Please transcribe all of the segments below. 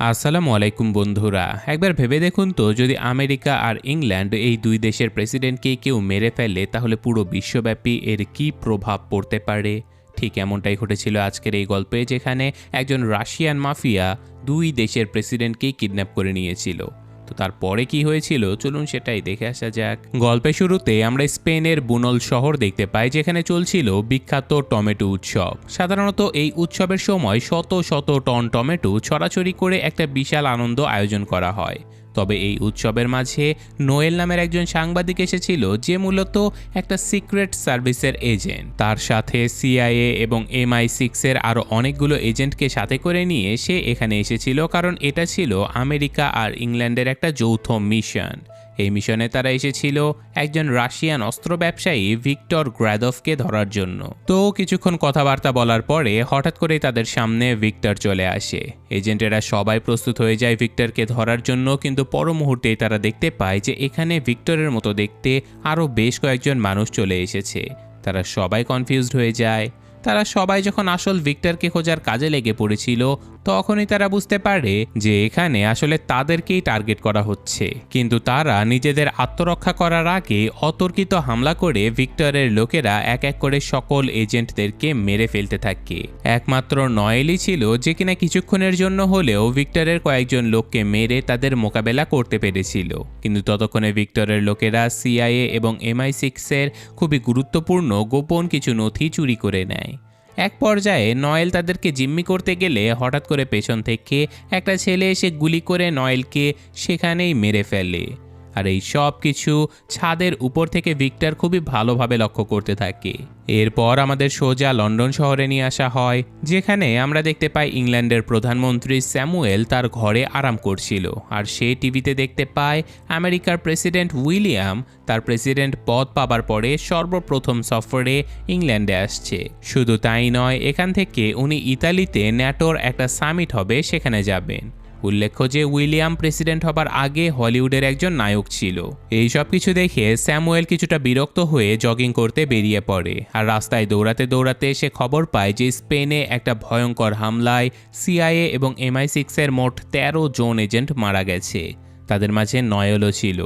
আসসালামু আলাইকুম বন্ধুরা, একবার ভেবে দেখুন তো যদি আমেরিকা আর ইংল্যান্ড এই দুই দেশের প্রেসিডেন্টকে কেউ মেরে ফেলে, তাহলে পুরো বিশ্বব্যাপী এর কি প্রভাব পড়তে পারে? ঠিক এমনটাই ঘটেছিল আজকের এই গল্পে, যেখানে একজন রাশিয়ান মাফিয়া দুই দেশের প্রেসিডেন্টকেই কিডন্যাপ করে নিয়েছিল। তো তারপরে কি হয়েছিল? চলুন সেটাই দেখে আসা যাক। গল্পের শুরুতে আমরা স্পেনের বুনল শহর দেখতে পাই, যেখানে চলছিল বিখ্যাত টমেটো উৎসব। সাধারণত এই উৎসবের সময় শত শত টন টমেটো ছড়াছড়ি করে একটা বিশাল আনন্দ আয়োজন করা হয়। তবে এই উৎসবের মাঝে নোয়েল নামের একজন সাংবাদিক এসেছিল যে মূলত একটা সিক্রেট সার্ভিসের এজেন্ট। তার সাথে সিআইএ এবং এমআই সিক্সের আরও অনেকগুলো এজেন্টকে সাথে করে নিয়ে সে এখানে এসেছিল, কারণ এটা ছিল আমেরিকা আর ইংল্যান্ডের একটা যৌথ মিশন। এই মিশনে তারা এসেছিল একজন রাশিয়ান অস্ত্র ব্যবসায়ী ভিক্টর গ্র্যাদভকে ধরার জন্য। তো কিছুক্ষণ কথাবার্তা বলার পরে হঠাৎ করেই তাদের সামনে ভিক্টর চলে আসে। এজেন্টেরা সবাই প্রস্তুত হয়ে যায় ভিক্টরকে ধরার জন্য, কিন্তু পর মুহূর্তেই তারা দেখতে পায় যে এখানে ভিক্টরের মতো দেখতে আরও বেশ কয়েকজন মানুষ চলে এসেছে। তারা সবাই কনফিউজড হয়ে যায়। তারা সবাই যখন আসল ভিক্টরকে খোঁজার কাজে লেগে পড়েছিল তখনই তারা বুঝতে পারে যে এখানে আসলে তাদেরকেই টার্গেট করা হচ্ছে। কিন্তু তারা নিজেদের আত্মরক্ষা করার আগে অতর্কিত হামলা করে ভিক্টরের লোকেরা এক এক করে সকল এজেন্টদেরকে মেরে ফেলতে থাকে। একমাত্র নয়েলই ছিল যে কিনা কিছুক্ষণের জন্য হলেও ভিক্টরের কয়েকজন লোককে মেরে তাদের মোকাবেলা করতে পেরেছিল। কিন্তু ততক্ষণে ভিক্টরের লোকেরা সিআইএ এবং এমআই সিক্সের খুবই গুরুত্বপূর্ণ গোপন কিছু নথি চুরি করে নেয়। এক পর্যায়ে নয়েল তাদেরকে জিম্মি করতে গেলে হঠাৎ করে পেছন থেকে একটা ছেলে এসে গুলি করে নয়েলকে সেখানেই মেরে ফেলে। আর এই সব কিছু ছাদের উপর থেকে ভিক্টর খুবই ভালোভাবে লক্ষ্য করতে থাকে। এরপর আমাদের সোজা লন্ডন শহরে নিয়ে আসা হয়, যেখানে আমরা দেখতে পাই ইংল্যান্ডের প্রধানমন্ত্রী স্যামুয়েল তার ঘরে আরাম করছিল, আর সে টিভিতে দেখতে পায় আমেরিকার প্রেসিডেন্ট উইলিয়াম তার প্রেসিডেন্ট পদ পাবার পরে সর্বপ্রথম সফরে ইংল্যান্ডে আসছে। শুধু তাই নয়, এখান থেকে উনি ইতালিতে ন্যাটোর একটা সামিট হবে, সেখানে যাবেন। উল্লেখ্য যে উইলিয়াম প্রেসিডেন্ট হবার আগে হলিউডের একজন নায়ক ছিল। এই সব কিছু দেখে স্যামুয়েল কিছুটা বিরক্ত হয়ে জগিং করতে বেরিয়ে পড়ে আর রাস্তায় দৌড়াতে দৌড়াতে সে খবর পায় যে স্পেনে একটা ভয়ঙ্কর হামলায় সিআইএ এবং এমআই সিক্সের মোট তেরো জোন এজেন্ট মারা গেছে। তাদের মাঝে নয়লও ছিল।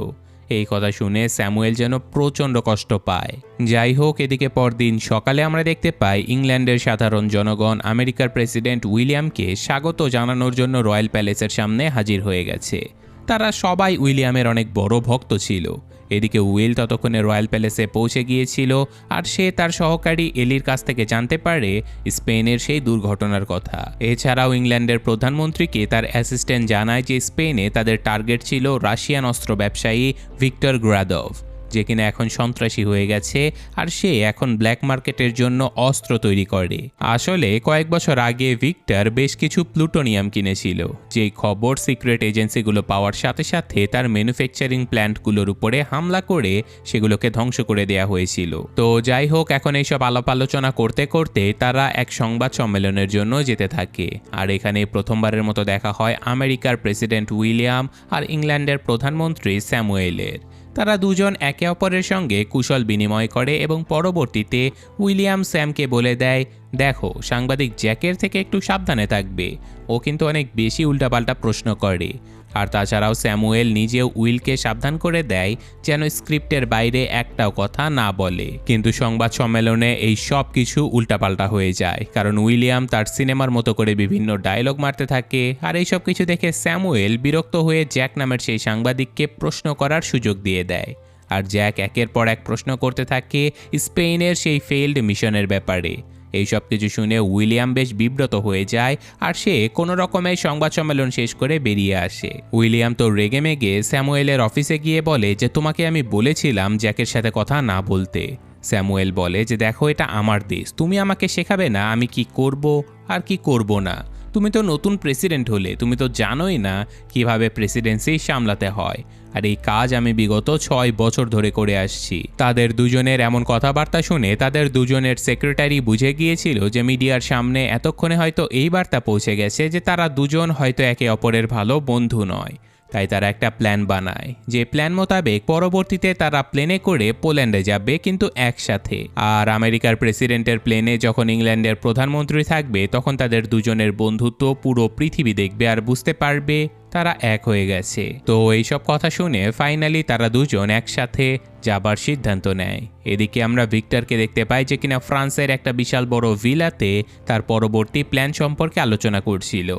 এই কথা শুনে স্যামুয়েল যেন প্রচণ্ড কষ্ট পায়। যাই হোক, এদিকে পরদিন সকালে আমরা দেখতে পাই ইংল্যান্ডের সাধারণ জনগণ আমেরিকার প্রেসিডেন্ট উইলিয়ামকে স্বাগত জানানোর জন্য রয়্যাল প্যালেসের সামনে হাজির হয়ে গেছে। তারা সবাই উইলিয়ামের অনেক বড় ভক্ত ছিল। এদিকে উইল ততক্ষণে রয়্যাল প্যালেসে পৌঁছে গিয়েছিল আর সে তার সহকারী এলির কাছ থেকে জানতে পারে স্পেনের সেই দুর্ঘটনার কথা। এছাড়াও ইংল্যান্ডের প্রধানমন্ত্রীকে তার অ্যাসিস্ট্যান্ট জানায় যে স্পেনে তাদের টার্গেট ছিল রাশিয়ান অস্ত্র ব্যবসায়ী ভিক্টর গ্রাদভ। যে কিনা এখন সন্ত্রাসী হয়ে গেছে আর সে এখন ব্ল্যাক মার্কেটের জন্য অস্ত্র তৈরি করে। আসলে কয়েক বছর আগে ভিক্টর বেশ কিছু প্লুটোনিয়াম কিনেছিল, যেই খবর সিক্রেট এজেন্সিগুলো পাওয়ার সাথে সাথে তার ম্যানুফ্যাকচারিং প্ল্যান্টগুলোর উপরে হামলা করে সেগুলোকে ধ্বংস করে দেওয়া হয়েছিল। তো যাই হোক, এখন এইসব আলাপ আলোচনা করতে করতে তারা এক সংবাদ সম্মেলনের জন্য যেতে থাকে। আর এখানে প্রথমবারের মতো দেখা হয় আমেরিকার প্রেসিডেন্ট উইলিয়াম আর ইংল্যান্ডের প্রধানমন্ত্রী স্যামুয়েলের। তারা দুজন একে অপরের সঙ্গে কুশল বিনিময় করে এবং পরবর্তীতে উইলিয়াম স্যামকে বলে দেয়, দেখো, সাংবাদিক জ্যাকের থেকে একটু সাবধানে থাকবে। ও কিন্তু অনেক বেশি উল্টাপাল্টা প্রশ্ন করে। আর তাছাড়াও স্যামুয়েল নিজেও উইলকে সাবধান করে দেয় যেন স্ক্রিপ্টের বাইরে একটাও কথা না বলে। কিন্তু সংবাদ সম্মেলনে এই সব কিছু উল্টাপাল্টা হয়ে যায়। কারণ উইলিয়াম তার সিনেমার মতো করে বিভিন্ন ডায়লগ মারতে থাকে আর এই সব কিছু দেখে স্যামুয়েল বিরক্ত হয়ে জ্যাক নামের সেই সাংবাদিককে প্রশ্ন করার সুযোগ দিয়ে দেয়। আর জ্যাক একের পর এক প্রশ্ন করতে থাকে স্পেনের সেই ফেইল্ড মিশনের ব্যাপারে। এই সব কিছু শুনে উইলিয়াম বেশ বিব্রত হয়ে যায় আর সে কোনো রকমের সংবাদ সম্মেলন শেষ করে বেরিয়ে আসে। উইলিয়াম তো রেগে মেগে স্যামুয়েলের অফিসে গিয়ে বলে যে, তোমাকে আমি বলেছিলাম জ্যাকের সাথে কথা না বলতে। স্যামুয়েল বলে যে, দেখো, এটা আমার দেশ। তুমি আমাকে শেখাবে না আমি কি করব আর কি করব না। তুমি তো নতুন প্রেসিডেন্ট হলে। তুমি তো জানোই না কীভাবে প্রেসিডেন্সি সামলাতে হয়। আর এই কাজ আমি বিগত ছয় বছর ধরে করে আসছি। তাদের দুজনের এমন কথাবার্তা শুনে তাদের দুজনের সেক্রেটারি বুঝে গিয়েছিল যে মিডিয়ার সামনে এতক্ষণে হয়তো এই বার্তা পৌঁছে গেছে যে তারা দুজন হয়তো একে অপরের ভালো বন্ধু নয়। তাই তারা একটা প্ল্যান বানায়। যে প্ল্যান মোতাবেক পরবর্তীতে তারা প্লেনে করে পোল্যান্ডে যাবে কিন্তু একসাথে। আর আমেরিকার প্রেসিডেন্টের প্লেনে যখন ইংল্যান্ডের প্রধানমন্ত্রী থাকবে, তখন তাদের দুজনের বন্ধুত্ব পুরো পৃথিবী দেখবে আর বুঝতে পারবে তারা এক হয়ে গেছে। তো এইসব কথা শুনে ফাইনালি তারা দুজন একসাথে যাবার সিদ্ধান্ত নেয়। এদিকে আমরা ভিক্টরকে দেখতে পাই যে কিনা ফ্রান্সের একটা বিশাল বড় ভিলাতে তার পরবর্তী প্ল্যান সম্পর্কে আলোচনা করছিল।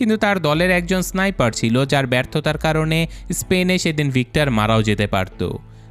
কিন্তু তার দলের একজন স্নাইপার ছিল যার ব্যর্থতার কারণে স্পেনে সেদিন ভিক্টর মারাও যেতে পারত।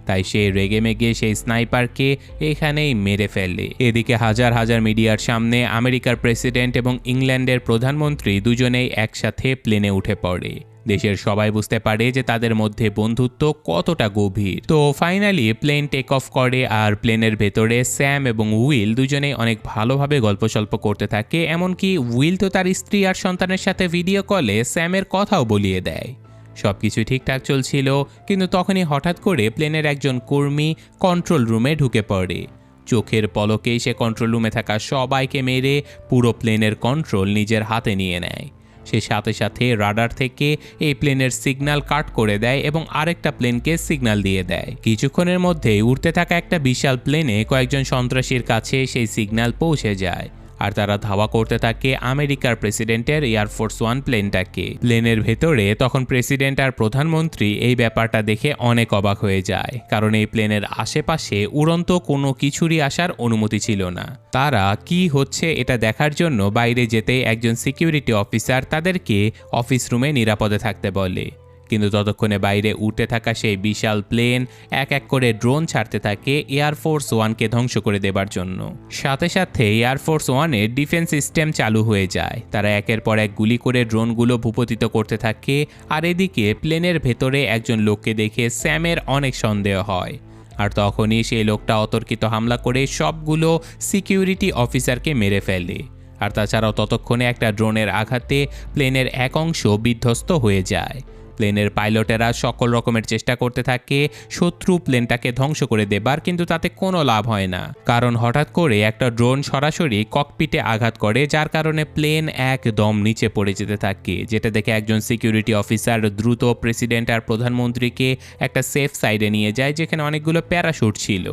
তাই সে রেগে মেগে সেই স্নাইপারকে এখানেই মেরে ফেলে। এদিকে হাজার হাজার মিডিয়ার সামনে আমেরিকার প্রেসিডেন্ট এবং ইংল্যান্ডের প্রধানমন্ত্রী দুজনেই একসাথে প্লেনে উঠে পড়ে। দেশের সবাই বুঝতে পারে যে তাদের মধ্যে বন্ধুত্ব কতটা গভীর। তো ফাইনালি প্লেন টেক অফ করে আর প্লেনের ভেতরে স্যাম এবং উইল দুজনেই অনেক ভালোভাবে গল্প সল্প করতে থাকে, এমনকি উইল তো তার স্ত্রী আর সন্তানের সাথে ভিডিও কলে স্যামের কথাও বলিয়ে দেয়। সব কিছু ঠিকঠাক চলছিল, কিন্তু তখনই হঠাৎ করে প্লেনের একজন কর্মী কন্ট্রোল রুমে ঢুকে পড়ে। চোখের পলকেই সে কন্ট্রোল রুমে থাকা সবাইকে মেরে পুরো প্লেনের কন্ট্রোল নিজের হাতে নিয়ে নেয়। সে সাথে সাথে রাডার থেকে এই প্লেনের সিগন্যাল কাট করে দেয় এবং আরেকটা প্লেনকে সিগন্যাল দিয়ে দেয়। কিছুক্ষণের মধ্যে উড়তে থাকা একটা বিশাল প্লেনে কয়েকজন সন্ত্রাসীর কাছে সেই সিগন্যাল পৌঁছে যায়। আর তারা ধাওয়া করতে থাকে আমেরিকার প্রেসিডেন্টের এয়ারফোর্স ওয়ান প্লেনটাকে। প্লেনের ভেতরে তখন প্রেসিডেন্ট আর প্রধানমন্ত্রী এই ব্যাপারটা দেখে অনেক অবাক হয়ে যায়, কারণ এই প্লেনের আশেপাশে উড়ন্ত কোনো কিছুরই আসার অনুমতি ছিল না। তারা কি হচ্ছে এটা দেখার জন্য বাইরে যেতেই একজন সিকিউরিটি অফিসার তাদেরকে অফিস রুমে নিরাপদে থাকতে বলে। কিন্তু ততক্ষণে বাইরে উঠে থাকা সেই বিশাল প্লেন এক এক করে ড্রোন ছাড়তে থাকে এয়ারফোর্স ওয়ানকে ধ্বংস করে দেবার জন্য। সাথে সাথে এয়ারফোর্স ওয়ানের ডিফেন্স সিস্টেম চালু হয়ে যায়। তারা একের পর এক গুলি করে ড্রোনগুলো ভূপতিত করতে থাকে আর এদিকে প্লেনের ভেতরে একজন লোককে দেখে স্যামের অনেক সন্দেহ হয়। আর তখনই সেই লোকটা অতর্কিত হামলা করে সবগুলো সিকিউরিটি অফিসারকে মেরে ফেলে। আর তাছাড়াও ততক্ষণে একটা ড্রোনের আঘাতে প্লেনের এক অংশ বিধ্বস্ত হয়ে যায়। প্লেনের পাইলটেরা সকল রকমের চেষ্টা করতে থাকে, শত্রু প্লেনটাকে ধ্বংস করে দেবার, কিন্তু তাতে কোনো লাভ হয় না। কারণ হঠাৎ করে একটা ড্রোন সরাসরি ককপিটে আঘাত করে, যার কারণে প্লেন একদম নিচে পড়ে যেতে থাকে, যেটা দেখে একজন সিকিউরিটি অফিসার দ্রুত প্রেসিডেন্ট আর প্রধানমন্ত্রীকে একটা সেফ সাইডে নিয়ে যায়, যেখানে অনেকগুলো প্যারাশুট ছিল।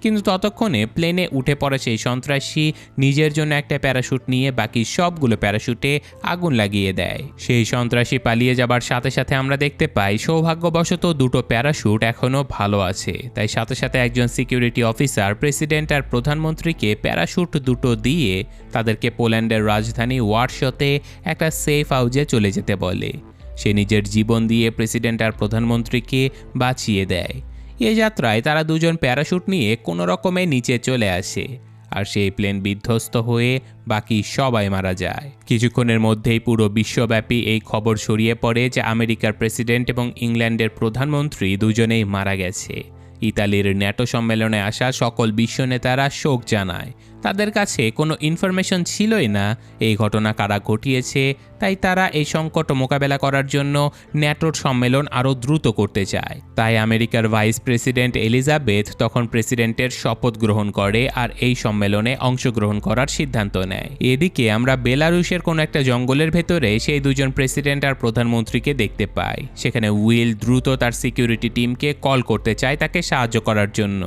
কিন্তু ততক্ষণে প্লেনে উঠে পড়া সেই সন্ত্রাসী নিজের জন্য একটা প্যারাশুট নিয়ে বাকি সবগুলো প্যারাশুটে আগুন লাগিয়ে দেয়। সেই সন্ত্রাসী পালিয়ে যাবার সাথে সাথে আমরা দেখতে পাই, সৌভাগ্যবশত দুটো প্যারাশুট এখনও ভালো আছে। তাই সাথে সাথে একজন সিকিউরিটি অফিসার প্রেসিডেন্ট আর প্রধানমন্ত্রীকে প্যারাশুট দুটো দিয়ে তাদেরকে পোল্যান্ডের রাজধানী ওয়ার্শতে একটা সেফ হাউজে চলে যেতে বলে। সে নিজের জীবন দিয়ে প্রেসিডেন্ট আর প্রধানমন্ত্রীকে বাঁচিয়ে দেয়। এ যাত্রায় তারা দুজন প্যারাশুট নিয়ে কোনো রকমে নিচে চলে আসে, আর সেই প্লেন বিধ্বস্ত হয়ে বাকি সবাই মারা যায়। কিছুক্ষণের মধ্যেই পুরো বিশ্বব্যাপী এই খবর ছড়িয়ে পড়ে যে আমেরিকার প্রেসিডেন্ট এবং ইংল্যান্ডের প্রধানমন্ত্রী দুজনেই মারা গেছে। ইতালির ন্যাটো সম্মেলনে আসা সকল বিশ্ব নেতারা শোক জানায় তাদের কাছে কোনো ইনফরমেশন ছিলই না। এই ঘটনা কারা ঘটিয়েছে, তাই তারা এই সংকট মোকাবেলা করার জন্য ন্যাটোর সম্মেলন আরও দ্রুত করতে চায়। তাই আমেরিকার ভাইস প্রেসিডেন্ট এলিজাবেথ তখন প্রেসিডেন্টের শপথ গ্রহণ করে আর এই সম্মেলনে অংশগ্রহণ করার সিদ্ধান্ত নেয়। এদিকে আমরা বেলারুশের কোনো একটা জঙ্গলের ভেতরে সেই দুজন প্রেসিডেন্ট আর প্রধানমন্ত্রীকে দেখতে পাই। সেখানে উইল দ্রুত তার সিকিউরিটি টিমকে কল করতে চায় তাকে সাহায্য করার জন্য।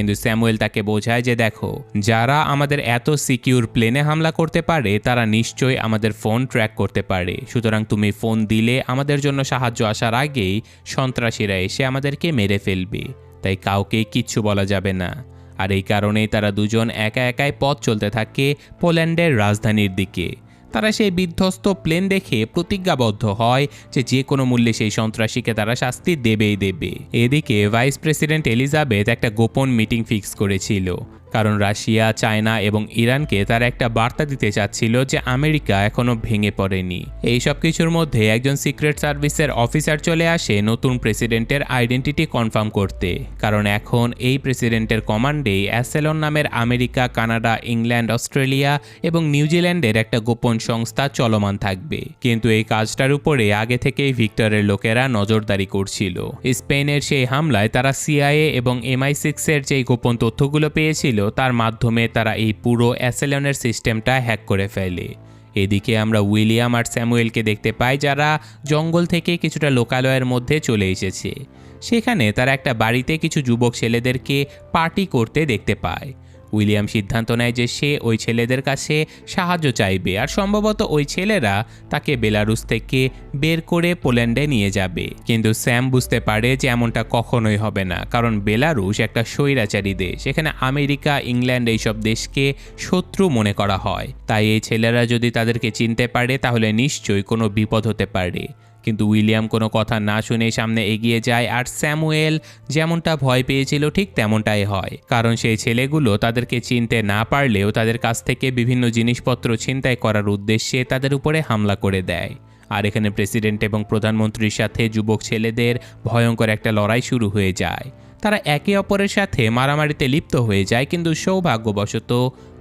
কিন্তু স্যামুয়েল তাকে বোঝায় যে দেখো, যারা আমাদের এত সিকিউর প্লেনে হামলা করতে পারে, তারা নিশ্চয়ই আমাদের ফোন ট্র্যাক করতে পারে। সুতরাং তুমি ফোন দিলে আমাদের জন্য সাহায্য আসার আগেই সন্ত্রাসীরা এসে আমাদেরকে মেরে ফেলবে। তাই কাউকে কিচ্ছু বলা যাবে না। আর এই কারণেই তারা দুজন একা একাই পথ চলতে থাকে পোল্যান্ডের রাজধানীর দিকে। তারা সেই বিধ্বস্ত প্লেন দেখে প্রতিজ্ঞাবদ্ধ হয় যে যে কোনো মূল্যে সেই সন্ত্রাসীকে তারা শাস্তি দেবেই দেবে। এদিকে ভাইস প্রেসিডেন্ট এলিজাবেথ একটা গোপন মিটিং ফিক্স করেছিল। কারণ রাশিয়া, চায়না এবং ইরানকে তারা একটা বার্তা দিতে চাচ্ছিল যে আমেরিকা এখনও ভেঙে পড়েনি। এই সব কিছুর মধ্যে একজন সিক্রেট সার্ভিসের অফিসার চলে আসে নতুন প্রেসিডেন্টের আইডেন্টিটি কনফার্ম করতে। কারণ এখন এই প্রেসিডেন্টের কমান্ডেই অ্যাসেলন নামের আমেরিকা, কানাডা, ইংল্যান্ড, অস্ট্রেলিয়া এবং নিউজিল্যান্ডের একটা গোপন সংস্থা চলমান থাকবে। কিন্তু এই কাজটার উপরে আগে থেকেই ভিক্টরের লোকেরা নজরদারি করছিল। স্পেনের সেই হামলায় তারা সিআইএ এবং এমআই সিক্সের যেই গোপন তথ্যগুলো পেয়েছিল তার মাধ্যমে তারা এই পুরো অ্যাসেলনের সিস্টেমটা হ্যাক করে ফেলে। এদিকে আমরা উইলিয়াম আর স্যামুয়েলকে দেখতে পাই, যারা জঙ্গল থেকে কিছুটা লোকালয়ের মধ্যে চলে এসেছে। সেখানে তারা একটা বাড়িতে কিছু যুবক ছেলেদেরকে পার্টি করতে দেখতে পায়। উইলিয়াম সিদ্ধান্ত নেয় যে সে ওই ছেলেদের কাছে সাহায্য চাইবে আর সম্ভবত ওই ছেলেরা তাকে বেলারুস থেকে বের করে পোল্যান্ডে নিয়ে যাবে। কিন্তু স্যাম বুঝতে পারে যে এমনটা কখনোই হবে না, কারণ বেলারুস একটা স্বৈরাচারী দেশ। এখানে আমেরিকা, ইংল্যান্ড এইসব দেশকে শত্রু মনে করা হয়। তাই এই ছেলেরা যদি তাদেরকে চিনতে পারে, তাহলে নিশ্চয়ই কোনো বিপদ হতে পারে। কিন্তু উইলিয়াম কোনো কথা না শুনে সামনে এগিয়ে যায় আর স্যামুয়েল যেমনটা ভয় পেয়েছিল ঠিক তেমনটাই হয়। কারণ সেই ছেলেগুলো তাদেরকে চিনতে না পারলেও তাদের কাছ থেকে বিভিন্ন জিনিসপত্র ছিনতাই করার উদ্দেশ্যে তাদের উপরে হামলা করে দেয়। আর এখানে প্রেসিডেন্ট এবং প্রধানমন্ত্রীর সাথে যুবক ছেলেদের ভয়ঙ্কর একটা লড়াই শুরু হয়ে যায়। তারা একে অপরের সাথে মারামারিতে লিপ্ত হয়ে যায় কিন্তু সৌভাগ্যবশত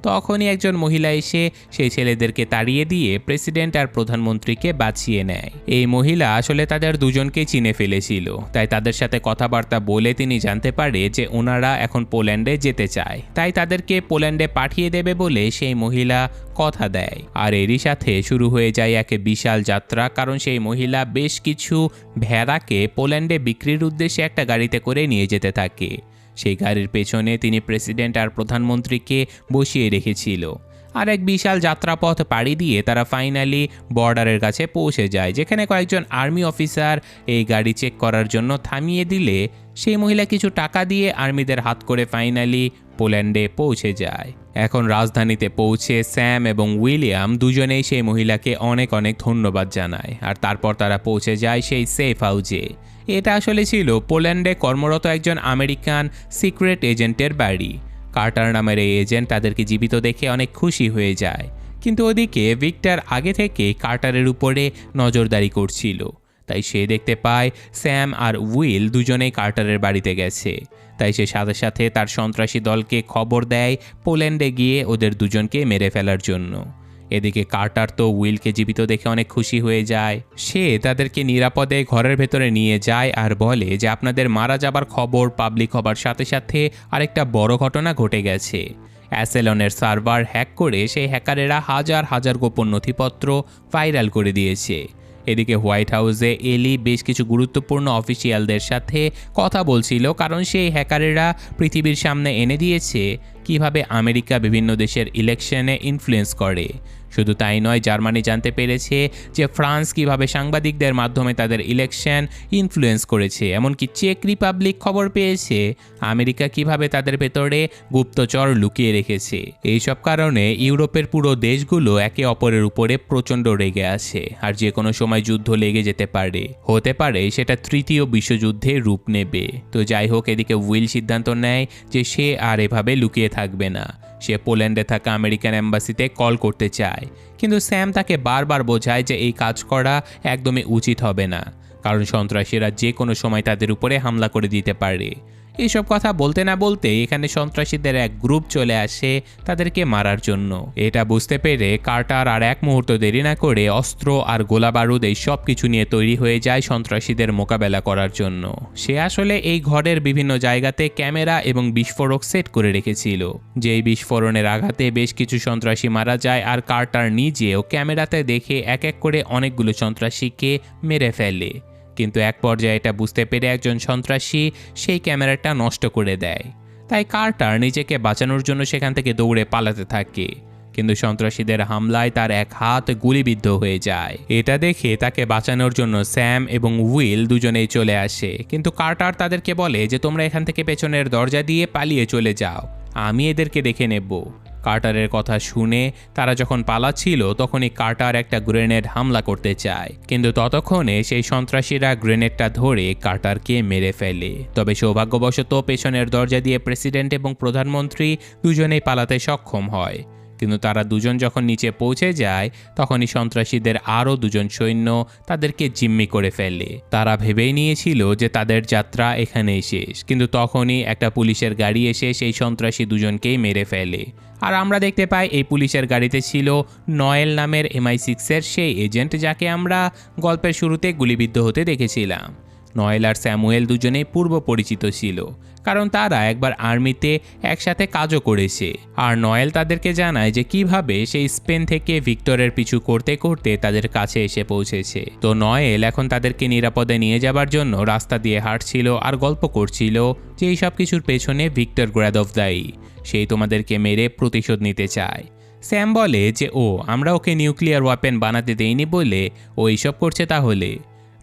তখনই একজন মহিলা এসে সেই ছেলেদেরকে তাড়িয়ে দিয়ে প্রেসিডেন্ট আর প্রধানমন্ত্রীকে বাঁচিয়ে নেয়। এই মহিলা আসলে তাদের দুজনকে চিনে ফেলেছিল। তাই তাদের সাথে কথাবার্তা বলে তিনি জানতে পারে যে ওনারা এখন পোল্যান্ডে যেতে চায়। তাই তাদেরকে পোল্যান্ডে পাঠিয়ে দেবে বলে সেই মহিলা কথা দেয়। আর এরই সাথে শুরু হয়ে যায় এক বিশাল যাত্রা, কারণ সেই মহিলা বেশ কিছু ভেড়াকে পোল্যান্ডে বিক্রির উদ্দেশ্যে একটা গাড়িতে করে নিয়ে যেতে থাকে। সেই গাড়ির পেছনে তিনি প্রেসিডেন্ট আর প্রধানমন্ত্রীকে বসিয়ে রেখেছিল। আর এক বিশাল যাত্রাপথ পাড়ি দিয়ে তারা ফাইনালি বর্ডারের কাছে পৌঁছে যায়, যেখানে কয়েকজন আর্মি অফিসার এই গাড়ি চেক করার জন্য থামিয়ে দিলে সেই মহিলা কিছু টাকা দিয়ে আর্মিদের হাত করে ফাইনালি পোল্যান্ডে পৌঁছে যায়। এখন রাজধানীতে পৌঁছে স্যাম এবং উইলিয়াম দুজনেই সেই মহিলাকে অনেক অনেক ধন্যবাদ জানায়, আর তারপর তারা পৌঁছে যায় সেই সেফ হাউজে এটা আসলে ছিল পোল্যান্ডে কর্মরত একজন আমেরিকান সিক্রেট এজেন্টের বাড়ি। কার্টার নামের এই এজেন্ট তাদেরকে জীবিত দেখে অনেক খুশি হয়ে যায়। কিন্তু ওদিকে ভিক্টর আগে থেকে কার্টারের উপরে নজরদারি করছিল। তাই সে দেখতে পায় স্যাম আর উইল দুজনেই কার্টারের বাড়িতে গেছে। তাই সে সাথে সাথে তার সন্ত্রাসী দলকে খবর দেয় পোল্যান্ডে গিয়ে ওদের দুজনকে মেরে ফেলার জন্য। এদিকে কার্টার তো উইলকে জীবিত দেখে অনেক খুশি হয়ে যায়। সে তাদেরকে নিরাপদে ঘরের ভেতরে নিয়ে যায় আর বলে যে আপনাদের মারা যাবার খবর পাবলিক হবার সাথে সাথে আরেকটা বড় ঘটনা ঘটে গেছে। অ্যাসেলনের সার্ভার হ্যাক করে সেই হ্যাকারেরা হাজার হাজার গোপন নথিপত্র ভাইরাল করে দিয়েছে। এদিকে হোয়াইট হাউসে এলি বেশ কিছু গুরুত্বপূর্ণ অফিসিয়ালদের সাথে কথা বলছিল কারণ সেই হ্যাকারেরা পৃথিবীর সামনে এনে দিয়েছে কীভাবে আমেরিকা বিভিন্ন দেশের ইলেকশনে ইনফ্লুয়েন্স করে। শুধু তাই নয়, জার্মানি জানতে পেরেছে যে ফ্রান্স কীভাবে সাংবাদিকদের মাধ্যমে তাদের ইলেকশন ইনফ্লুয়েন্স করেছে। এমনকি চেক রিপাবলিক খবর পেয়েছে, আমেরিকা কীভাবে তাদের ভেতরে গুপ্তচর লুকিয়ে রেখেছে। এইসব কারণে ইউরোপের পুরো দেশগুলো একে অপরের উপরে প্রচণ্ড রেগে আছে, আর যে কোনো সময় যুদ্ধ লেগে যেতে পারে। হতে পারে সেটা তৃতীয় বিশ্বযুদ্ধে রূপ নেবে। তো যাই হোক, এদিকে উইল সিদ্ধান্ত নেয় যে সে আর এভাবে লুকিয়ে থাকবে না। সে পোল্যান্ডে থাকা আমেরিকান অ্যাম্বাসিতে কল করতে চায়। কিন্তু স্যাম তাকে বারবার বোঝায় যে এই কাজ করা একদমই উচিত হবে না, কারণ সন্ত্রাসীরা যে কোনো সময় তাদের উপরে হামলা করে দিতে পারে। এইসব কথা বলতে না বলতে এখানে সন্ত্রাসীদের এক গ্রুপ চলে আসে তাদেরকে মারার জন্য। এটা বুঝতে পেরে কার্টার আর এক মুহূর্ত দেরি না করে অস্ত্র আর গোলা বারুদ এই সব কিছু নিয়ে তৈরি হয়ে যায় সন্ত্রাসীদের মোকাবেলা করার জন্য। সে আসলে এই ঘরের বিভিন্ন জায়গাতে ক্যামেরা এবং বিস্ফোরক সেট করে রেখেছিল, যেই বিস্ফোরণের আঘাতে বেশ কিছু সন্ত্রাসী মারা যায় আর কার্টার নিজেও ক্যামেরাতে দেখে এক এক করে অনেকগুলো সন্ত্রাসীকে মেরে ফেলে। কিন্তু এক পর্যায়ে এটা বুঝতে পেরে একজন সন্ত্রাসী সেই ক্যামেরাটা নষ্ট করে দেয়। তাই কার্টার নিজেকে বাঁচানোর জন্য সেখান থেকে দৌড়ে পালাতে থাকে। কিন্তু সন্ত্রাসীদের হামলায় তার এক হাত গুলিবিদ্ধ হয়ে যায়। এটা দেখে তাকে বাঁচানোর জন্য স্যাম এবং উইল দুজনেই চলে আসে। কিন্তু কার্টার তাদেরকে বলে যে, তোমরা এখান থেকে পেছনের দরজা দিয়ে পালিয়ে চলে যাও। আমি এদেরকে দেখে নেব। কার্টারের কথা শুনে তারা যখন পালাচ্ছিল, তখনই কার্টার একটা গ্রেনেড হামলা করতে চায়। কিন্তু ততক্ষণে সেই সন্ত্রাসীরা গ্রেনেডটা ধরে কার্টারকে মেরে ফেলে। তবে সৌভাগ্যবশত পেছনের দরজা দিয়ে প্রেসিডেন্ট এবং প্রধানমন্ত্রী দুজনেই পালাতে সক্ষম হয়। কিন্তু তারা দুজন যখন নিচে পৌঁছে যায়, তখনই সন্ত্রাসীদের আরও দুজন সৈন্য তাদেরকে জিম্মি করে ফেলে। তারা ভেবেই নিয়েছিল যে তাদের যাত্রা এখানেই শেষ, কিন্তু তখনই একটা পুলিশের গাড়ি এসে সেই সন্ত্রাসী দুজনকেই মেরে ফেলে। আর আমরা দেখতে পাই এই পুলিশের গাড়িতে ছিল নয়েল নামের এমআই সিক্সের সেই এজেন্ট যাকে আমরা গল্পের শুরুতে গুলিবিদ্ধ হতে দেখেছিলাম। নয়েল আর স্যামুয়েল দুজনেই পূর্ব পরিচিত ছিল, কারণ তারা একবার আর্মিতে একসাথে কাজও করেছে। আর নয়েল তাদেরকে জানায় যে কীভাবে সেই স্পেন থেকে ভিক্টরের পিছু করতে করতে তাদের কাছে এসে পৌঁছেছে। তো নয়েল এখন তাদেরকে নিরাপদে নিয়ে যাবার জন্য রাস্তা দিয়ে হাঁটছিল আর গল্প করছিল যে এই সব কিছুর পেছনে ভিক্টর গ্র্যাদভ দায়ী সেই তোমাদেরকে মেরে প্রতিশোধ নিতে চায়। স্যাম বলে যে ও আমরা ওকে নিউক্লিয়ার ওয়াপেন বানাতে দেইনি বলে ও এইসব করছে তাহলে?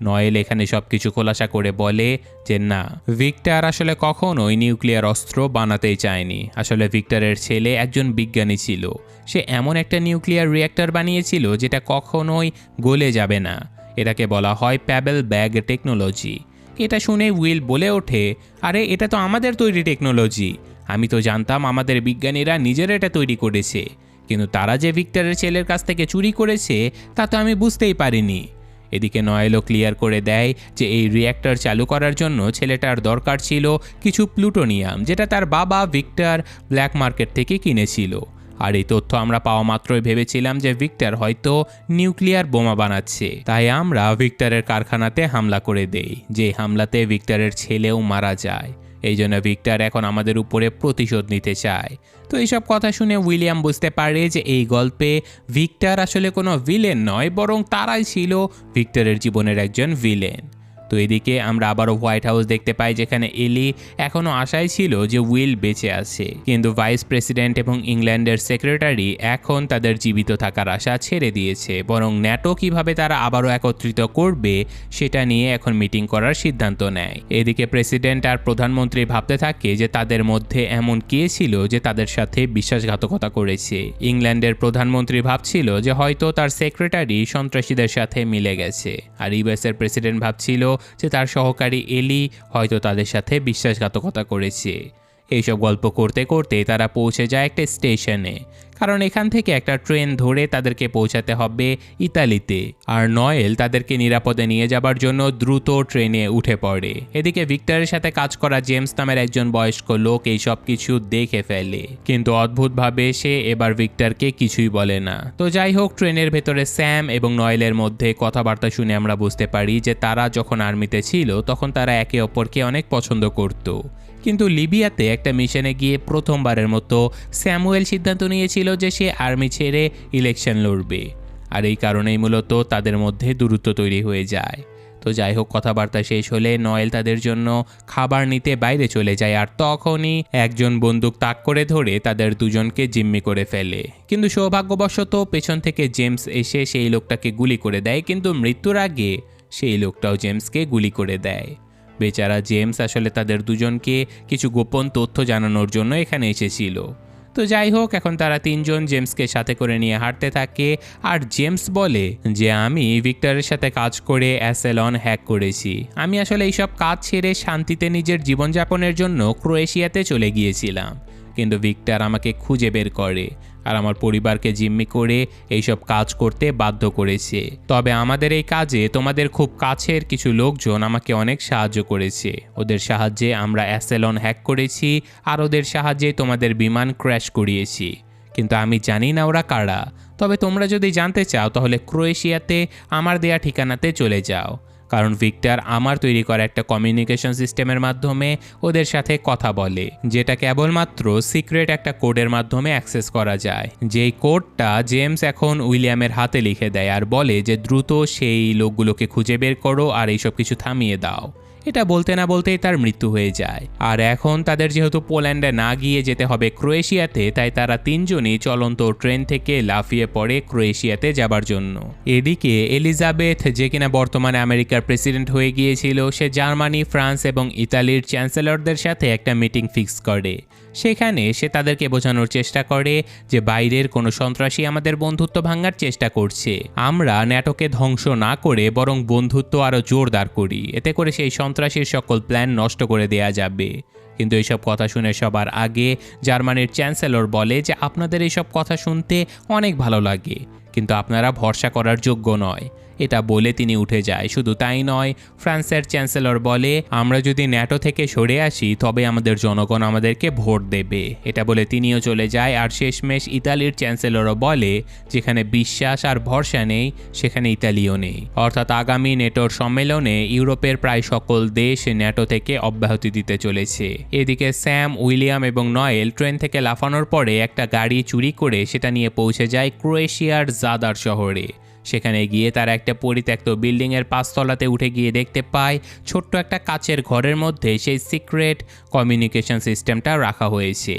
নয়েল এখানে সব কিছু খোলাসা করে বলে যে না, ভিক্টর আসলে কখনোই নিউক্লিয়ার অস্ত্র বানাতেই চায়নি। আসলে ভিক্টরের ছেলে একজন বিজ্ঞানী ছিল। সে এমন একটা নিউক্লিয়ার রিয়্যাক্টর বানিয়েছিল যেটা কখনোই গলে যাবে না। এটাকে বলা হয় প্যাবেল ব্যাগ টেকনোলজি। এটা শুনে উইল বলে ওঠে, আরে, এটা তো আমাদের তৈরি টেকনোলজি। আমি তো জানতাম আমাদের বিজ্ঞানীরা নিজের এটা তৈরি করেছে। কিন্তু তারা যে ভিক্টরের ছেলের কাছ থেকে চুরি করেছে, তা তো আমি বুঝতেই পারিনি। এদিকে নয়েলও ক্লিয়ার করে দেয় যে এই রিয়্যাক্টর চালু করার জন্য ছেলেটার দরকার ছিল কিছু প্লুটোনিয়াম যেটা তার বাবা ভিক্টর ব্ল্যাক মার্কেট থেকে কিনেছিল। আর এই তথ্য আমরা পাওয়া মাত্রই ভেবেছিলাম যে ভিক্টর হয়তো নিউক্লিয়ার বোমা বানাচ্ছে। তাই আমরা ভিক্টরের কারখানাতে হামলা করে দেই, যে হামলাতে ভিক্টরের ছেলেও মারা যায়। এই জন্য ভিক্টর এখন আমাদের উপরে প্রতিশোধ নিতে চায়। তো এইসব কথা শুনে উইলিয়াম বুঝতে পারে যে এই গল্পে ভিক্টর আসলে কোনো ভিলেন নয়, বরং তারাই ছিল ভিক্টরের জীবনের একজন ভিলেন। তো এদিকে আমরা আবারও হোয়াইট হাউস দেখতে পাই যেখানে এলি এখনও আশায় ছিল যে উইল বেঁচে আছে। কিন্তু ভাইস প্রেসিডেন্ট এবং ইংল্যান্ডের সেক্রেটারি এখন তাদের জীবিত থাকার আশা ছেড়ে দিয়েছে। বরং ন্যাটো কীভাবে তারা আবারও একত্রিত করবে, সেটা নিয়ে এখন মিটিং করার সিদ্ধান্ত নেয়। এদিকে প্রেসিডেন্ট আর প্রধানমন্ত্রী ভাবতে থাকে যে তাদের মধ্যে এমন কে ছিল যে তাদের সাথে বিশ্বাসঘাতকতা করেছে। ইংল্যান্ডের প্রধানমন্ত্রী ভাবছিল যে হয়তো তার সেক্রেটারি সন্ত্রাসীদের সাথে মিলে গেছে। আর ইউএসের প্রেসিডেন্ট ভাবছিল যে তার সহকারী এলি হয়তো তাদের সাথে বিশ্বাসঘাতকতা করেছে। এইসব গল্প করতে করতে তারা পৌঁছে যায় একটা স্টেশনে। কারণ এখান থেকে একটা ট্রেন ধরে তাদেরকে পৌঁছাতে হবে ইতালিতে। আর নয়েল তাদেরকে নিরাপদে নিয়ে যাবার জন্য দ্রুত ট্রেনে উঠে পড়ে। এদিকে ভিক্টরের সাথে কাজ করা জেমস নামের একজন বয়স্ক লোক এই সব কিছু দেখে ফেলে। কিন্তু অদ্ভুতভাবে সে এবার ভিক্টরকে কিছুই বলে না। তো যাই হোক, ট্রেনের ভেতরে স্যাম এবং নয়েলের মধ্যে কথাবার্তা শুনে আমরা বুঝতে পারি যে তারা যখন আর্মিতে ছিল, তখন তারা একে অপরকে অনেক পছন্দ করত। কিন্তু লিবিয়াতে একটা মিশনে গিয়ে প্রথমবারের মতো স্যামুয়েল সিদ্ধান্ত নিয়েছিল যে সে আর্মি ছেড়ে ইলেকশন লড়বে। আর এই কারণেই মূলত তাদের মধ্যে দূরত্ব তৈরি হয়ে যায়। তো যাই হোক, কথাবার্তা শেষ হলে নয়েল তাদের জন্য খাবার নিতে বাইরে চলে যায় আর তখনই একজন বন্দুক তাক করে ধরে তাদের দুজনকে জিম্মি করে ফেলে। কিন্তু সৌভাগ্যবশত পেছন থেকে জেমস এসে সেই লোকটাকে গুলি করে দেয়, কিন্তু মৃত্যুর আগে সেই লোকটাও জেমসকে গুলি করে দেয়। বেচারা জেমস আসলে তাদের দুজনকে কিছু গোপন তথ্য জানানোর জন্য এখানে এসেছিল। তো যাই হোক, এখন তারা তিনজন জেমসকে সাথে করে নিয়ে হাঁটতে থাকে। আর জেমস বলে যে, আমি ভিক্টরের সাথে কাজ করে অ্যাসেলন হ্যাক করেছি। আমি আসলে এইসব কাজ ছেড়ে শান্তিতে নিজের জীবনযাপনের জন্য ক্রোয়েশিয়াতে চলে গিয়েছিলাম। কিন্তু ভিক্টর আমাকে খুঁজে বের করে আর আমার পরিবারকে জিম্মি করে এইসব কাজ করতে বাধ্য করেছে। তবে আমাদের এই কাজে তোমাদের খুব কাছের কিছু লোকজন আমাকে অনেক সাহায্য করেছে। ওদের সাহায্যে আমরা অ্যাসেলন হ্যাক করেছি আর ওদের সাহায্যে তোমাদের বিমান ক্র্যাশ করিয়েছি। কিন্তু আমি জানি না ওরা কারা। তবে তোমরা যদি জানতে চাও তাহলে ক্রোয়েশিয়াতে আমার দেয়া ঠিকানাতে চলে যাও। কারণ ভিক্টর আমার তৈরি করা একটা কমিউনিকেশন সিস্টেমের মাধ্যমে ওদের সাথে কথা বলে, যেটা কেবলমাত্র সিক্রেট একটা কোডের মাধ্যমে অ্যাক্সেস করা যায়। যেই কোডটা জেমস এখন উইলিয়ামের হাতে লিখে দেয় আর বলে যে দ্রুত সেই লোকগুলোকে খুঁজে বের করো আর এইসব কিছু থামিয়ে দাও। এটা বলতে না বলতেই তার মৃত্যু হয়ে যায়। আর এখন তাদের যেহেতু পোল্যান্ডে না গিয়ে যেতে হবে ক্রোয়েশিয়াতে, তাই তারা তিনজনই চলন্ত ট্রেন থেকে লাফিয়ে পড়ে ক্রোয়েশিয়াতে যাবার জন্য। এদিকে এলিজাবেথ, যে কিনা বর্তমানে আমেরিকার প্রেসিডেন্ট হয়ে গিয়েছিল, সে জার্মানি, ফ্রান্স এবং ইতালির চ্যান্সেলরদের সাথে একটা মিটিং ফিক্স করে। সেখানে সে তাদেরকে বোঝানোর চেষ্টা করে যে বাইরের কোনো সন্ত্রাসী আমাদের বন্ধুত্ব ভাঙার চেষ্টা করছে। আমরা ন্যাটোকে ধ্বংস না করে বরং বন্ধুত্ব আরও জোরদার করি। এতে করে সেই সন্ত্রাসীর সকল প্ল্যান নষ্ট করে দেয়া যাবে। কিন্তু এইসব কথা শুনে সবার আগে জার্মানির চ্যান্সেলর বলে যে, আপনাদের এইসব কথা শুনতে অনেক ভালো লাগে। কিন্তু আপনারা ভরসা করার যোগ্য নয়। এটা বলে তিনি উঠে যায়। শুধু তাই নয়, ফ্রান্সের চ্যান্সেলর বলে, আমরা যদি ন্যাটো থেকে সরে আসি, তবে আমাদের জনগণ আমাদেরকে ভোট দেবে। এটা বলে তিনিও চলে যায়। আর শেষমেশ ইতালির চ্যান্সেলরও বলে, যেখানে বিশ্বাস আর ভরসা নেই, সেখানে ইতালিও নেই। অর্থাৎ আগামী নেটোর সম্মেলনে ইউরোপের প্রায় সকল দেশ ন্যাটো থেকে অব্যাহতি দিতে চলেছে। এদিকে স্যাম, উইলিয়াম এবং নয়েল ট্রেন থেকে লাফানোর পরে একটা গাড়ি চুরি করে সেটা নিয়ে পৌঁছে যায় ক্রোয়েশিয়ার জাদার শহরে। সেখানে গিয়ে তারা একটা পরিত্যক্ত বিল্ডিংয়ের পাঁচতলাতে উঠে গিয়ে দেখতে পায়, ছোট্ট একটা কাচের ঘরের মধ্যে সেই সিক্রেট কমিউনিকেশন সিস্টেমটা রাখা হয়েছে।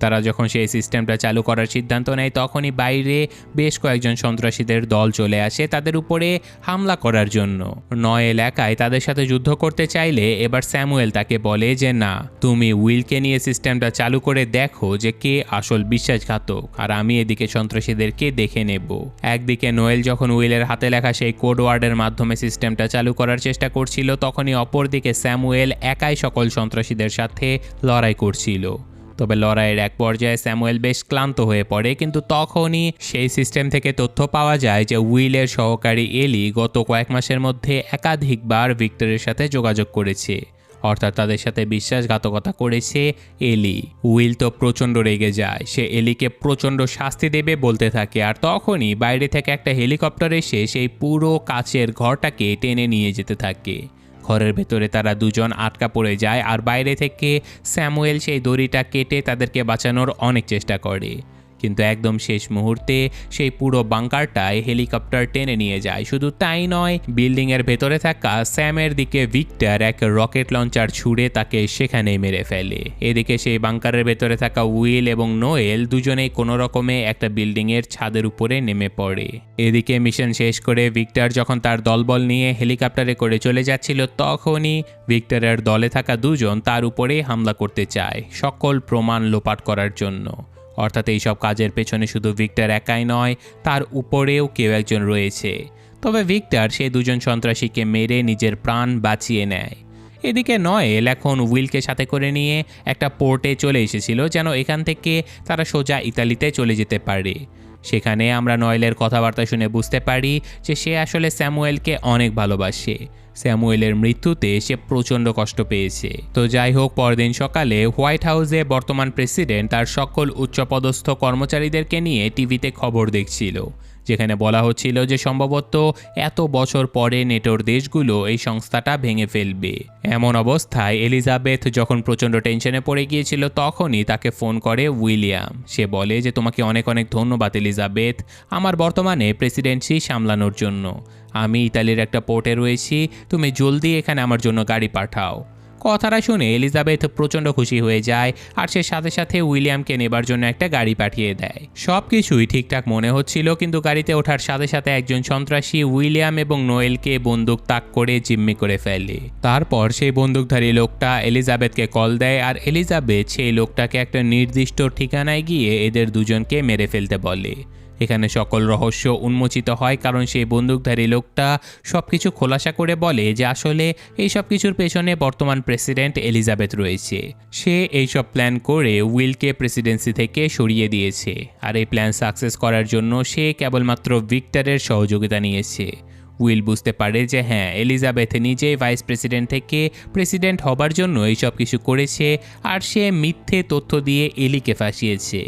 তারা যখন সেই সিস্টেমটা চালু করার সিদ্ধান্ত নেয়, তখনই বাইরে বেশ কয়েকজন সন্ত্রাসীদের দল চলে আসে তাদের উপরে হামলা করার জন্য। নয় এলাকায় তাদের সাথে যুদ্ধ করতে চাইলে এবার স্যামুয়েল তাকে বলে যে, না, তুমি উইলকে নিয়ে সিস্টেমটা চালু করে দেখো যে কে আসল বিশ্বাসঘাতক আর আমি এদিকে সন্ত্রাসীদেরকে দেখে নেব। একদিকে নোয়েল যখন উইলের হাতে লেখা সেই কোড ওয়ার্ডের মাধ্যমে সিস্টেমটা চালু করার চেষ্টা করছিল, তখনই অপরদিকে স্যামুয়েল একাই সকল সন্ত্রাসীদের সাথে লড়াই করছিল। তবে লড়াইয়ের এক পর্যায়ে স্যামুয়েল বেশ ক্লান্ত হয়ে পড়ে, কিন্তু তখনই সেই সিস্টেম থেকে তথ্য পাওয়া যায় যে উইলের সহকারী এলি গত কয়েক মাসের মধ্যে একাধিকবার ভিক্টরের সাথে যোগাযোগ করেছে। অর্থাৎ তাদের সাথে বিশ্বাসঘাতকতা করেছে এলি। উইল তো প্রচণ্ড রেগে যায়। সে এলিকে প্রচণ্ড শাস্তি দেবে বলতে থাকে, আর তখনই বাইরে থেকে একটা হেলিকপ্টার এসে সেই পুরো কাচের ঘরটাকে টেনে নিয়ে যেতে থাকে। ঘরের ভেতরে তারা দুজন আটকা পড়ে যায় আর বাইরে থেকে স্যামুয়েল সেই দড়িটা কেটে তাদেরকে বাঁচানোর অনেক চেষ্টা করে। কিন্তু একদম শেষ মুহূর্তে সেই পুরো বাংকারটায় হেলিকপ্টার টেনে নিয়ে যায়। শুধু তাই নয়, বিল্ডিংয়ের ভেতরে থাকা স্যামের দিকে ভিক্টর এক রকেট লঞ্চার ছুড়ে তাকে সেখানে মেরে ফেলে। এদিকে সেই বাংকারের ভেতরে থাকা উইল এবং নোয়েল দুজনেই কোনো রকমে একটা বিল্ডিংয়ের ছাদের উপরে নেমে পড়ে। এদিকে মিশন শেষ করে ভিক্টর যখন তার দলবল নিয়ে হেলিকপ্টারে করে চলে যাচ্ছিল, তখনই ভিক্টরের দলে থাকা দুজন তার উপরেই হামলা করতে চায়, সকল প্রমাণ লোপাট করার জন্য। অর্থাৎ এইসব কাজের পেছনে শুধু ভিক্টর একাই নয়, তার উপরেও কেউ একজন রয়েছে। তবে ভিক্টর সেই দুজন সন্ত্রাসীকে মেরে নিজের প্রাণ বাঁচিয়ে নেয়। এদিকে নয়েল এখন উইলকে সাথে করে নিয়ে একটা পোর্টে চলে এসেছিল যেন এখান থেকে তারা সোজা ইতালিতে চলে যেতে পারে। সেখানে আমরা নয়েলের কথাবার্তা শুনে বুঝতে পারি যে সে আসলে স্যামুয়েলকে অনেক ভালোবাসে। স্যামুয়েলের মৃত্যুতে সে প্রচণ্ড কষ্ট পেয়েছে। তো যাই হোক, পরদিন সকালে হোয়াইট হাউসে বর্তমান প্রেসিডেন্ট তার সকল উচ্চপদস্থ কর্মচারীদেরকে নিয়ে টিভিতে খবর দেখছিল। যেখানে বলা হচ্ছিল যে সম্ভবত এত বছর পরে নেটোর দেশগুলো এই সংস্থাটা ভেঙে ফেলবে। এমন অবস্থায় এলিজাবেথ যখন প্রচণ্ড টেনশনে পড়ে গিয়েছিল, তখনই তাকে ফোন করে উইলিয়াম। সে বলে যে, তোমাকে অনেক অনেক ধন্যবাদ, এলিজাবেথ। আমার বর্তমানে প্রেসিডেন্সি সামলানোর জন্য। আমি ইতালির একটা পোর্টে রয়েছি। তুমি জলদি এখানে আমার জন্য গাড়ি পাঠাও। কথাটা শুনে এলিজাবেথ প্রচণ্ড খুশি হয়ে যায় আর সে সাথে সাথে উইলিয়ামকে নেবার জন্য একটা গাড়ি পাঠিয়ে দেয়। সব কিছুই ঠিকঠাক মনে হচ্ছিল, কিন্তু গাড়িতে ওঠার সাথে সাথে একজন সন্ত্রাসী উইলিয়াম এবং নোয়েলকে বন্দুক তাক করে জিম্মি করে ফেলে। তারপর সেই বন্দুকধারী লোকটা এলিজাবেথকে কল দেয় আর এলিজাবেথ সেই লোকটাকে একটা নির্দিষ্ট ঠিকানায় গিয়ে এদের দুজনকে মেরে ফেলতে বলে। এখানে সকল রহস্য উন্মোচিত হয়, কারণ সেই বন্দুকধারী লোকটা সব কিছু খোলাসা করে বলে যে আসলে এই সব কিছুর পেছনে বর্তমান প্রেসিডেন্ট এলিজাবেথ রয়েছে। সে এইসব প্ল্যান করে উইলকে প্রেসিডেন্সি থেকে সরিয়ে দিয়েছে আর এই প্ল্যান সাকসেস করার জন্য সে কেবলমাত্র ভিক্টরের সহযোগিতা নিয়েছে। উইল বুঝতে পারে যে হ্যাঁ এলিজাবেথ নিজেই ভাইস প্রেসিডেন্ট থেকে প্রেসিডেন্ট হবার জন্য এইসব কিছু করেছে আর সে মিথ্যে তথ্য দিয়ে এলিকে ফাঁসিয়েছে।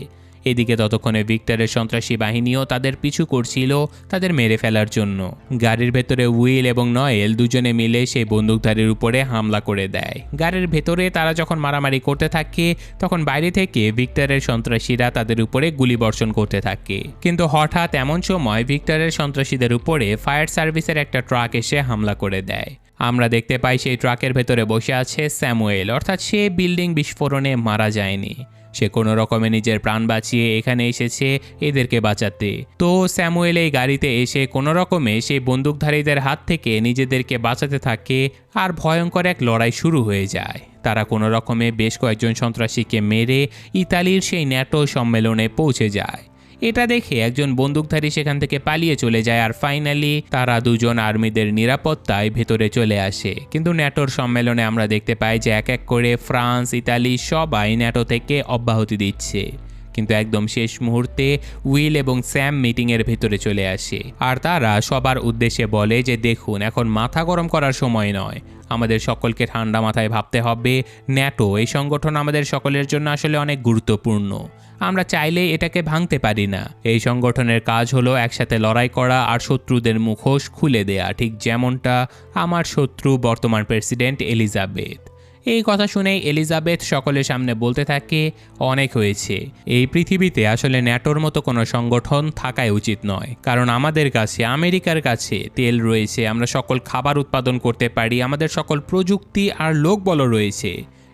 এদিকে ততক্ষণে ভিক্টরের সন্ত্রাসী বাহিনীও তাদের পিছু করছিল তাদের মেরে ফেলার জন্য। গাড়ির ভেতরে উইল এবং নয়েল দুজনে মিলে সেই বন্দুকধারীর উপরে হামলা করে দেয়। গাড়ির ভেতরে তারা যখন মারামারি করতে থাকে, তখন বাইরে থেকে ভিক্টরের সন্ত্রাসীরা তাদের উপরে গুলি বর্ষণ করতে থাকে। কিন্তু হঠাৎ এমন সময় ভিক্টরের সন্ত্রাসীদের উপরে ফায়ার সার্ভিসের একটা ট্রাক এসে হামলা করে দেয়। আমরা দেখতে পাই সেই ট্রাকের ভেতরে বসে আছে স্যামুয়েল, অর্থাৎ সে বিল্ডিং বিস্ফোরণে মারা যায়নি। সে কোনো রকমে নিজের প্রাণ বাঁচিয়ে এখানে এসেছে এদেরকে বাঁচাতে। তো স্যামুয়েল এই গাড়িতে এসে কোনো রকমে সেই বন্দুকধারীদের হাত থেকে নিজেদেরকে বাঁচাতে থাকে আর ভয়ঙ্কর এক লড়াই শুরু হয়ে যায়। তারা কোনো রকমে বেশ কয়েকজন সন্ত্রাসীকে মেরে ইতালির সেই ন্যাটো সম্মেলনে পৌঁছে যায়। এটা দেখে একজন বন্দুকধারী সেখান থেকে পালিয়ে চলে যায় আর ফাইনালি তারা দুজন আর্মিদের নিরাপত্তায় ভেতরে চলে আসে। কিন্তু ন্যাটোর সম্মেলনে আমরা দেখতে পাই যে এক এক করে ফ্রান্স, ইতালি সবাই ন্যাটো থেকে অব্যাহতি দিচ্ছে। কিন্তু একদম শেষ মুহূর্তে উইল এবং স্যাম মিটিংয়ের ভেতরে চলে আসে। আর তারা সবার উদ্দেশ্যে বলে যে, দেখুন, এখন মাথা গরম করার সময় নয়। আমাদের সকলকে ঠান্ডা মাথায় ভাবতে হবে। ন্যাটো, এই সংগঠন আমাদের সকলের জন্য আসলে অনেক গুরুত্বপূর্ণ। আমরা চাইলে এটাকে ভাঙতে পারি না। এই সংগঠনের কাজ হলো একসাথে লড়াই করা আর শত্রুদের মুখোশ খুলে দেয়া, ঠিক যেমনটা আমার শত্রু বর্তমান প্রেসিডেন্ট এলিজাবেথ। এই কথা শুনে এলিজাবেথ সকলের সামনে বলতে থাকে, অনেক হয়েছে। এই পৃথিবীতে আসলে ন্যাটোর মতো কোনো সংগঠন থাকাই উচিত নয়। কারণ আমাদের কাছে, আমেরিকার কাছে তেল রয়েছে, আমরা সকল খাবার উৎপাদন করতে পারি, আমাদের সকল প্রযুক্তি আর লোকবলও রয়েছে।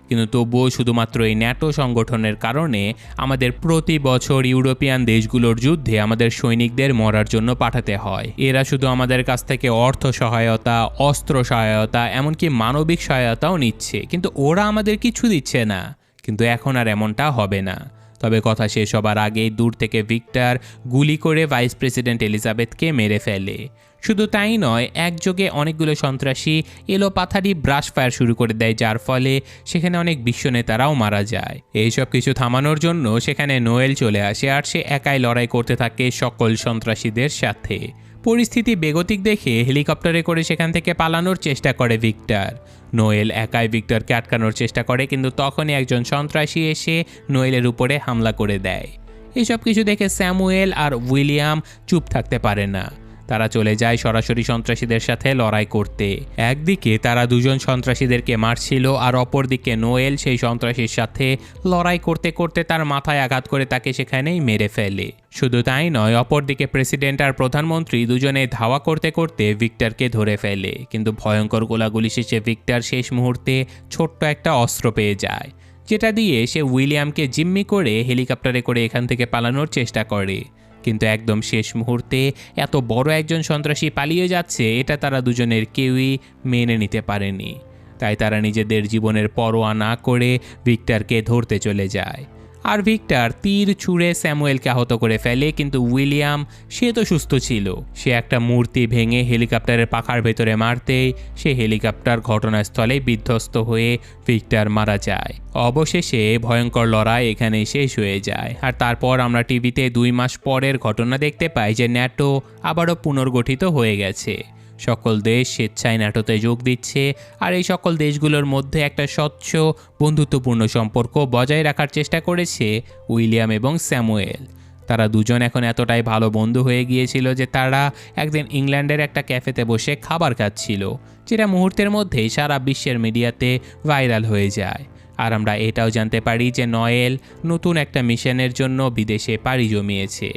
কিন্তু তবুও শুধুমাত্র এই ন্যাটো সংগঠনের কারণে আমাদের প্রতি বছর ইউরোপিয়ান দেশগুলোর যুদ্ধে আমাদের সৈনিকদের মরার জন্য পাঠাতে হয়। এরা শুধু আমাদের কাছ থেকে অর্থ সহায়তা, অস্ত্র সহায়তা, এমনকি মানবিক সহায়তাও নিচ্ছে। কিন্তু ওরা আমাদের কিছু দিচ্ছে না। কিন্তু এখন আর এমনটা হবে না। তবে কথা শেষ হবার আগেই দূর থেকে ভিক্টর গুলি করে ভাইস প্রেসিডেন্ট এলিজাবেথকে মেরে ফেলে। শুধু তাই নয়, একযোগে অনেকগুলো সন্ত্রাসী এলো পাথারি ব্রাশ ফায়ার শুরু করে দেয়, যার ফলে সেখানে অনেক বিশ্ব নেতারাও মারা যায়। এইসব কিছু থামানোর জন্য সেখানে নোয়েল চলে আসে আর সে একাই লড়াই করতে থাকে সকল সন্ত্রাসীদের সাথে। পরিস্থিতি বেগতিক দেখে হেলিকপ্টারে করে সেখান থেকে পালানোর চেষ্টা করে ভিক্টর। নোয়েল একাই ভিক্টরকে আটকানোর চেষ্টা করে, কিন্তু তখনই একজন সন্ত্রাসী এসে নোয়েলের উপরে হামলা করে দেয়। এসব কিছু দেখে স্যামুয়েল আর উইলিয়াম চুপ থাকতে পারে না। তারা চলে যায় সরাসরি সন্ত্রাসীদের সাথে লড়াই করতে। একদিকে তারা দুজন সন্ত্রাসীদেরকে মারছিল আর অপরদিকে নোয়েল সেই সন্ত্রাসীর সাথে লড়াই করতে করতে তার মাথায় আঘাত করে তাকে সেখানেই মেরে ফেলে। শুধু তাই নয়, অপরদিকে প্রেসিডেন্ট আর প্রধানমন্ত্রী দুজনে ধাওয়া করতে করতে ভিক্টরকে ধরে ফেলে। কিন্তু ভয়ঙ্কর গোলাগুলি শেষে ভিক্টর শেষ মুহূর্তে ছোট্ট একটা অস্ত্র পেয়ে যায়, যেটা দিয়ে সে উইলিয়ামকে জিম্মি করে হেলিকপ্টারে করে এখান থেকে পালানোর চেষ্টা করে। কিন্তু একদম শেষ মুহূর্তে এত বড় একজন সন্ত্রাসী পালিয়ে যাচ্ছে, এটা তারা দুজনের কেউই মেনে নিতে পারেনি। তাই তারা নিজেদের জীবনের পরোয়া না করে ভিক্টরকে ধরতে চলে যায়। আর ভিক্টর তীর ছুঁড়ে স্যামুয়েলকে আহত করে ফেলে, কিন্তু উইলিয়াম, সে তো সুস্থ ছিল। সে একটা মূর্তি ভেঙে হেলিকপ্টারের পাখার ভেতরে মারতেই সে হেলিকপ্টার ঘটনাস্থলে বিধ্বস্ত হয়ে ভিক্টর মারা যায়। অবশেষে ভয়ঙ্কর লড়াই এখানে শেষ হয়ে যায়। আর তারপর আমরা টিভিতে দুই মাস পরের ঘটনা দেখতে পাই যে ন্যাটো আবারও পুনর্গঠিত হয়ে গেছে। সকল দেশ স্বেচ্ছায় ন্যাটোতে যোগ দিচ্ছে, আর এই সকল দেশগুলোর মধ্যে একটা স্বচ্ছ, বন্ধুত্বপূর্ণ সম্পর্ক বজায় রাখার চেষ্টা করেছে উইলিয়াম এবং স্যামুয়েল। তারা দুজন এখন এতটাই ভালো বন্ধু হয়ে গিয়েছিল যে তারা একদিন ইংল্যান্ডের একটা ক্যাফেতে বসে খাবার খাচ্ছিল, যেটা মুহূর্তের মধ্যেই সারা বিশ্বের মিডিয়াতে ভাইরাল হয়ে যায়। আর আমরা এটাও জানতে পারি যে নয়েল নতুন একটা মিশনের জন্য বিদেশে পাড়ি জমিয়েছে।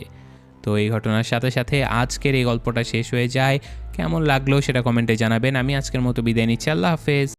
তো এই ঘটনার সাথে সাথে আজকের এই গল্পটা শেষ হয়ে যায়। কেমন লাগল সেটা কমেন্টে জানাবেন। আমি আজকের মতো বিদায় নিচ্ছি। আল্লাহ হাফেজ।